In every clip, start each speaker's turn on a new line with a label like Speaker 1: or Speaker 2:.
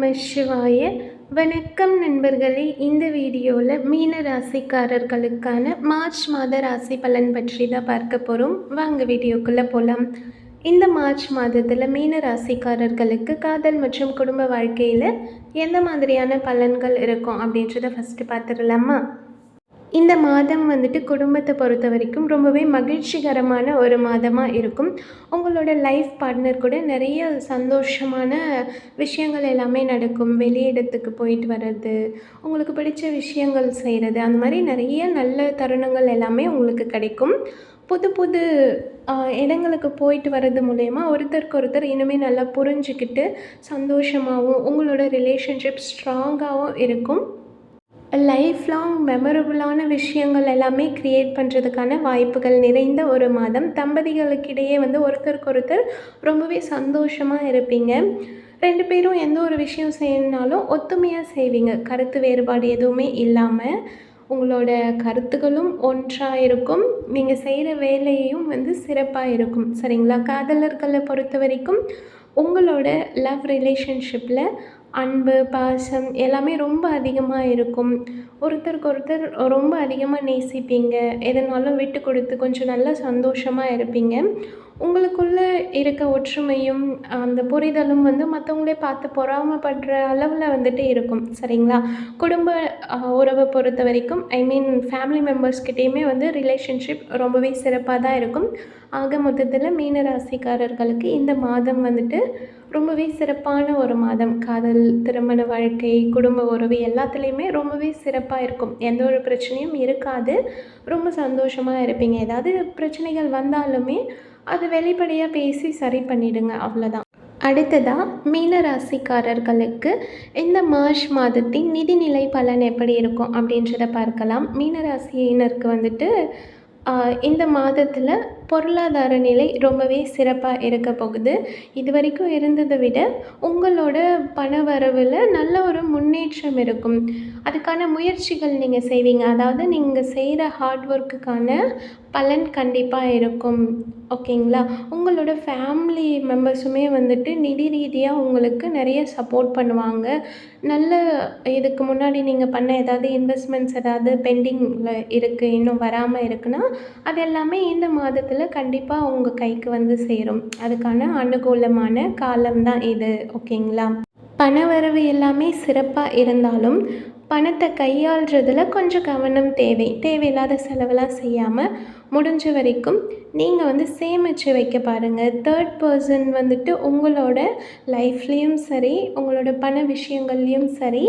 Speaker 1: நம சிவாய. வணக்கம் நண்பர்களே இந்த வீடியோவில் மீன ராசிக்காரர்களுக்கான மார்ச் மாத ராசி பலன் பற்றி தான் பார்க்க போகிறோம் வாங்க வீடியோக்குள்ளே போகலாம் இந்த மார்ச் மாதத்தில் மீன ராசிக்காரர்களுக்கு காதல் மற்றும் குடும்ப வாழ்க்கையில் எந்த மாதிரியான பலன்கள் இருக்கும் அப்படின்றத ஃபஸ்ட்டு பார்த்துடலாமா? இந்த மாதம் வந்துட்டு குடும்பத்தை பொறுத்த வரைக்கும் ரொம்பவே மகிழ்ச்சிகரமான ஒரு மாதமாக இருக்கும். உங்களோட லைஃப் பார்ட்னர் கூட நிறைய சந்தோஷமான விஷயங்கள் எல்லாமே நடக்கும். வெளியிடத்துக்கு போயிட்டு வர்றது உங்களுக்கு பிடிச்ச விஷயங்கள் செய்கிறது அந்த மாதிரி நிறைய நல்ல தருணங்கள் எல்லாமே உங்களுக்கு கிடைக்கும். புது புது இடங்களுக்கு போயிட்டு வர்றது மூலயமா ஒருத்தருக்கு ஒருத்தர் இனிமே நல்லா புரிஞ்சுக்கிட்டு சந்தோஷமாகவும் உங்களோட ரிலேஷன்ஷிப் ஸ்ட்ராங்காகவும் இருக்கும். லைஃப் லாங் மெமரபுளான விஷயங்கள் எல்லாமே க்ரியேட் பண்ணுறதுக்கான வாய்ப்புகள் நிறைந்த ஒரு மாதம். தம்பதிகளுக்கிடையே வந்து ஒருத்தருக்கு ஒருத்தர் ரொம்பவே சந்தோஷமாக இருப்பீங்க. ரெண்டு பேரும் எந்த ஒரு விஷயம் செய்யணுனாலும் ஒத்துமையாக செய்வீங்க. கருத்து வேறுபாடு எதுவுமே இல்லாமல் உங்களோட கருத்துக்களும் ஒன்றாக இருக்கும். நீங்கள் செய்கிற வேலையும் வந்து சிறப்பாக இருக்கும். சரிங்களா? காதலர்களை பொறுத்த வரைக்கும் உங்களோட லவ் ரிலேஷன்ஷிப்பில் அன்பு பாசம் எல்லாமே ரொம்ப அதிகமாக இருக்கும். ஒருத்தருக்கு ஒருத்தர் ரொம்ப அதிகமாக நேசிப்பீங்க. எதனாலும் விட்டு கொடுத்து கொஞ்சம் நல்லா சந்தோஷமாக இருப்பீங்க. உங்களுக்குள்ளே இருக்க ஒற்றுமையும் அந்த புரிதலும் வந்து மற்றவங்களே பார்த்து பொறாமப்படுற அளவில் வந்துட்டு இருக்கும். சரிங்களா? குடும்ப உறவை பொறுத்த வரைக்கும் ஐ மீன் ஃபேமிலி மெம்பர்ஸ்கிட்டேயுமே வந்து ரிலேஷன்ஷிப் ரொம்பவே சிறப்பாக தான் இருக்கும். ஆக மொத்தத்தில் மீன ராசிக்காரர்களுக்கு இந்த மாதம் வந்துட்டு ரொம்பவே சிறப்பான ஒரு மாதம். காதல் திருமண வாழ்க்கை குடும்ப உறவு எல்லாத்துலேயுமே ரொம்பவே சிறப்பாக இருக்கும். எந்த ஒரு பிரச்சனையும் இருக்காது. ரொம்ப சந்தோஷமாக இருப்பீங்க. ஏதாவது பிரச்சனைகள் வந்தாலுமே அது வெளிப்படையாக பேசி சரி பண்ணிவிடுங்க அவ்வளோதான் அடுத்ததாக மீனராசிக்காரர்களுக்கு இந்த மார்ச் மாதத்தின் நிதிநிலை பலன் எப்படி இருக்கும் அப்படின்றத பார்க்கலாம். மீனராசியினருக்கு வந்துட்டு இந்த மாதத்தில் பொருளாதார நிலை ரொம்பவே சிறப்பாக இருக்க போகுது. இது வரைக்கும் இருந்ததை விட உங்களோட பண வரவில் நல்ல ஒரு முன்னேற்றம் இருக்கும். அதுக்கான முயற்சிகள் நீங்கள் செய்வீங்க. அதாவது நீங்கள் செய்கிற ஹார்ட் ஒர்க்குக்கான பலன் கண்டிப்பாக இருக்கும். ஓகேங்களா? உங்களோட ஃபேமிலி மெம்பர்ஸுமே வந்துட்டு நிதி ரீதியாக உங்களுக்கு நிறைய சப்போர்ட் பண்ணுவாங்க. நல்ல இதுக்கு முன்னாடி நீங்கள் பண்ண ஏதாவது இன்வெஸ்ட்மெண்ட்ஸ் ஏதாவது பெண்டிங்கில் இருக்குது இன்னும் வராமல் இருக்குன்னா அது எல்லாமே இந்த மாதத்தில் கண்டிப்பாக உங்கள் கைக்கு வந்து சேரும். அதுக்கான அனுகூலமான காலம் தான் இது ஓகேங்களா? பண வரவு எல்லாமே சிறப்பாக இருந்தாலும் பணத்தை கையாள்றதுல கொஞ்சம் கவனம் தேவை. தேவையில்லாத செலவெல்லாம் செய்யாமல் முடிஞ்ச வரைக்கும் நீங்கள் வந்து சேமித்து வைக்க பாருங்கள் தேர்ட் பர்சன் வந்துட்டு உங்களோட லைஃப்லேயும் சரி உங்களோட பண விஷயங்கள்லேயும் சரி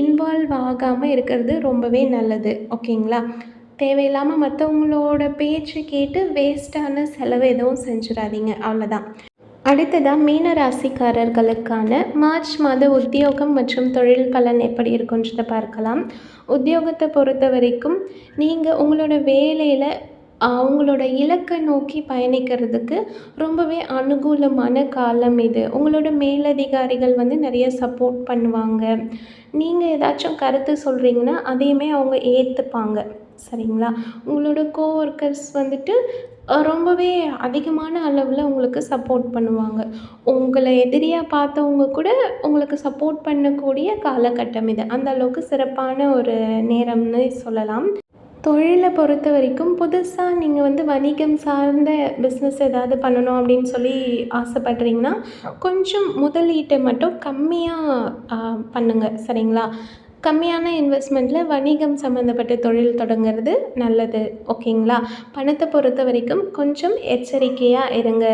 Speaker 1: இன்வால்வ் ஆகாமல் இருக்கிறது ரொம்பவே நல்லது ஓகேங்களா? தேவையில்லாமல் மற்றவங்களோட பேச்சு கேட்டு வேஸ்ட்டான செலவு எதுவும் செஞ்சிடாதீங்க. அவ்வளோதான் அடுத்ததாக மீன ராசிக்காரர்களுக்கான மார்ச் மாத உத்தியோகம் மற்றும் தொழில் பலன் எப்படி இருக்குன்றதை பார்க்கலாம். உத்தியோகத்தை பொறுத்த வரைக்கும் நீங்கள் உங்களோட வேலையில் அவங்களோட இலக்கை நோக்கி பயணிக்கிறதுக்கு ரொம்பவே அனுகூலமான காலம் இது. உங்களோட மேலதிகாரிகள் வந்து நிறைய சப்போர்ட் பண்ணுவாங்க. நீங்கள் ஏதாச்சும் கருத்து சொல்கிறீங்கன்னா அதையுமே அவங்க ஏற்றுப்பாங்க சரிங்களா? உங்களோட கோஒர்க்கர்ஸ் வந்துட்டு ரொம்பவே அதிகமான அளவில் உங்களுக்கு சப்போர்ட் பண்ணுவாங்க. உங்களை எதிரியாக பார்த்தவங்க கூட உங்களுக்கு சப்போர்ட் பண்ணக்கூடிய காலகட்டம் இது. அந்த அளவுக்கு சிறப்பான ஒரு நேரம்னு சொல்லலாம். தொழிலை பொறுத்த வரைக்கும் புதுசாக நீங்கள் வந்து வணிகம் சார்ந்த பிஸ்னஸ் ஏதாவது பண்ணணும் அப்படின்னு சொல்லி ஆசைப்பட்றீங்கன்னா கொஞ்சம் முதலீட்டை மட்டும் கம்மியாக பண்ணுங்கள் சரிங்களா? கம்மியான இன்வெஸ்ட்மெண்ட்டில் வணிகம் சம்மந்தப்பட்ட தொழில் தொடங்குறது நல்லது ஓகேங்களா? பணத்தை பொறுத்த வரைக்கும் கொஞ்சம் எச்சரிக்கையாக இருங்க.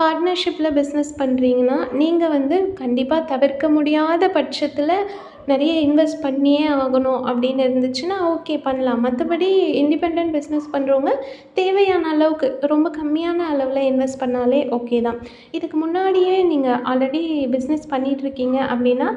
Speaker 1: பார்ட்னர்ஷிப்பில் பிஸ்னஸ் பண்ணுறீங்கன்னா நீங்கள் வந்து கண்டிப்பாக தவிர்க்க முடியாத பட்சத்தில் நிறைய இன்வெஸ்ட் பண்ணியே ஆகணும் அப்படின்னு இருந்துச்சுன்னா ஓகே பண்ணலாம். மற்றபடி இண்டிபெண்ட் பிஸ்னஸ் பண்ணுறவங்க தேவையான அளவுக்கு ரொம்ப கம்மியான அளவில் இன்வெஸ்ட் பண்ணாலே ஓகே தான். இதுக்கு முன்னாடியே நீங்கள் ஆல்ரெடி பிஸ்னஸ் பண்ணிகிட்ருக்கீங்க அப்படின்னா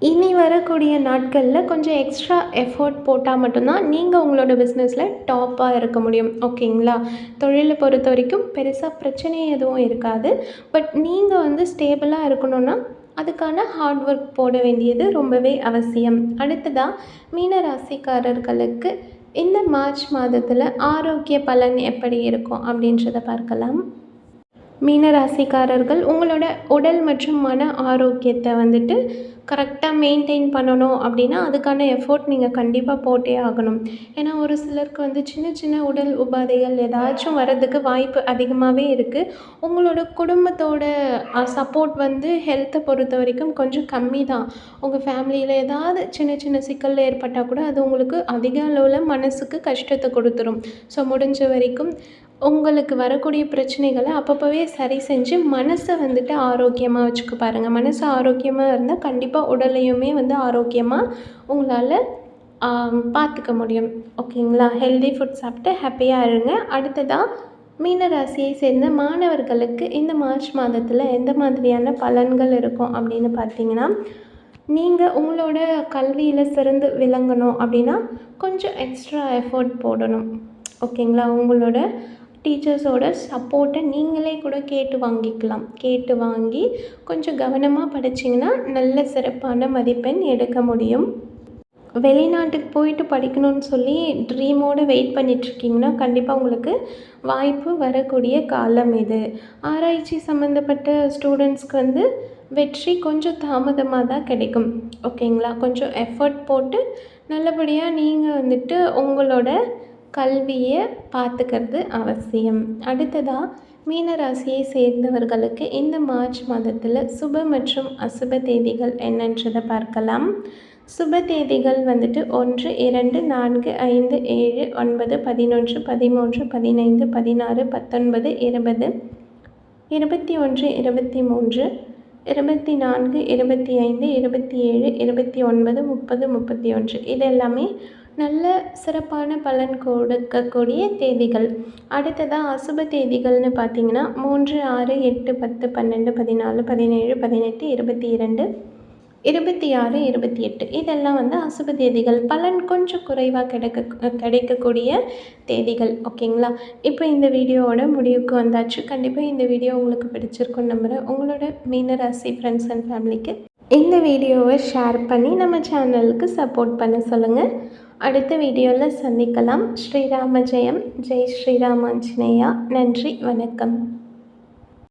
Speaker 1: இனி வரக்கூடிய நாட்களில் கொஞ்சம் எக்ஸ்ட்ரா எஃபோர்ட் போட்டால் மட்டும்தான் நீங்கள் உங்களோட பிஸ்னஸில் டாப்பாக இருக்க முடியும். ஓகேங்களா? தொழிலை பொறுத்த வரைக்கும் பெருசாக பிரச்சனை எதுவும் இருக்காது. பட் நீங்கள் வந்து ஸ்டேபிளாக இருக்கணும்னா அதுக்கான ஹார்ட் ஒர்க் போட வேண்டியது ரொம்பவே அவசியம். அடுத்ததாக மீன ராசிக்காரர்களுக்கு இந்த மார்ச் மாதத்தில் ஆரோக்கிய பலன் எப்படி இருக்கும் அப்படின்றத பார்க்கலாம். மீன ராசிக்காரர்கள் உங்களோட உடல் மற்றும் மன ஆரோக்கியத்தை வந்துட்டு கரெக்டாக மெயின்டைன் பண்ணணும் அப்படின்னா அதுக்கான எஃபோர்ட் நீங்கள் கண்டிப்பாக போட்டே ஆகணும். ஏன்னா ஒரு சிலருக்கு வந்து சின்ன சின்ன உடல் உபாதைகள் ஏதாச்சும் வர்றதுக்கு வாய்ப்பு அதிகமாகவே இருக்குது உங்களோட குடும்பத்தோட சப்போர்ட் வந்து ஹெல்த்தை பொறுத்த வரைக்கும் கொஞ்சம் கம்மி தான். உங்கள் ஃபேமிலியில் ஏதாவது சின்ன சின்ன சிக்கல் ஏற்பட்டால் கூட அது உங்களுக்கு அதிக அளவில் மனசுக்கு கஷ்டத்தை கொடுத்துரும். ஸோ முடிஞ்ச வரைக்கும் உங்களுக்கு வரக்கூடிய பிரச்சனைகளை அப்பப்போவே சரி செஞ்சு மனசை வந்துட்டு ஆரோக்கியமாக வச்சுக்க பாருங்கள் மனசு ஆரோக்கியமாக இருந்தால் கண்டிப்பாக உடலையுமே வந்து ஆரோக்கியமாக உங்களால் பார்த்துக்க முடியும். ஓகேங்களா? ஹெல்தி ஃபுட் சாப்பிட்டு ஹாப்பியாக இருங்க. அடுத்ததாக மீன ராசியை சேர்ந்த மாணவர்களுக்கு இந்த மார்ச் மாதத்தில் எந்த மாதிரியான பலன்கள் இருக்கும் அப்படின்னு பார்த்தீங்கன்னா நீங்கள் உங்களோட கல்வியில் சிறந்து விளங்கணும் அப்படின்னா கொஞ்சம் எக்ஸ்ட்ரா எஃபோர்ட் போடணும். ஓகேங்களா? உங்களோட டீச்சர்ஸோட சப்போர்ட்டை நீங்களே கூட கேட்டு வாங்கிக்கலாம். கேட்டு வாங்கி கொஞ்சம் கவனமாக படிச்சிங்கன்னா நல்ல சிறப்பான மதிப்பெண் எடுக்க முடியும். வெளிநாட்டுக்கு போயிட்டு படிக்கணும்னு சொல்லி ட்ரீமோடு வெயிட் பண்ணிகிட்ருக்கீங்கன்னா கண்டிப்பாக உங்களுக்கு வாய்ப்பு வரக்கூடிய காலம் இது. ஆராய்ச்சி சம்மந்தப்பட்ட ஸ்டூடெண்ட்ஸ்க்கு வந்து வெற்றி கொஞ்சம் தாமதமாக தான் கிடைக்கும். ஓகேங்களா கொஞ்சம் எஃபர்ட் போட்டு நல்லபடியாக நீங்கள் வந்துட்டு உங்களோட கல்வியை பார்த்துக்கிறது அவசியம். அடுத்ததாக மீனராசியை சேர்ந்தவர்களுக்கு இந்த மார்ச் மாதத்தில் சுப மற்றும் அசுப தேதிகள் என்னன்றதை பார்க்கலாம். சுப தேதிகள் வந்துட்டு ஒன்று இரண்டு நான்கு ஐந்து ஏழு ஒன்பது பதினொன்று பதிமூன்று பதினைந்து பதினாறு பத்தொன்பது இருபது இருபத்தி ஒன்று இருபத்தி மூன்று இருபத்தி நான்கு இருபத்தி ஐந்து இருபத்தி ஏழு இருபத்தி ஒன்பது முப்பது முப்பத்தி ஒன்று. இது எல்லாமே நல்ல சிறப்பான பலன் கொடுக்கக்கூடிய தேதிகள். அடுத்ததாக அசுப தேதிகள்னு பார்த்தீங்கன்னா மூன்று ஆறு எட்டு பத்து பன்னெண்டு பதினாலு பதினேழு பதினெட்டு இருபத்தி இரண்டு இருபத்தி ஆறு இருபத்தி எட்டு இதெல்லாம் வந்து அசுப தேதிகள். பலன் கொஞ்சம் குறைவாக கிடைக்க கிடைக்கக்கூடிய தேதிகள். ஓகேங்களா? இப்போ இந்த வீடியோவோட முடிவுக்கு வந்தாச்சு. கண்டிப்பாக இந்த வீடியோ உங்களுக்கு பிடிச்சிருக்குன்னு நம்புகிறேன் உங்களோட மீனராசி ஃப்ரெண்ட்ஸ் அண்ட் ஃபேமிலிக்கு இந்த வீடியோவை ஷேர் பண்ணி நம்ம சேனலுக்கு சப்போர்ட் பண்ண சொல்லுங்கள் அடுத்த வீடியோவில் சந்திக்கலாம். ஸ்ரீராம ஜெயம். ஜெய் ஸ்ரீராமாஞ்சனேயா நன்றி வணக்கம்.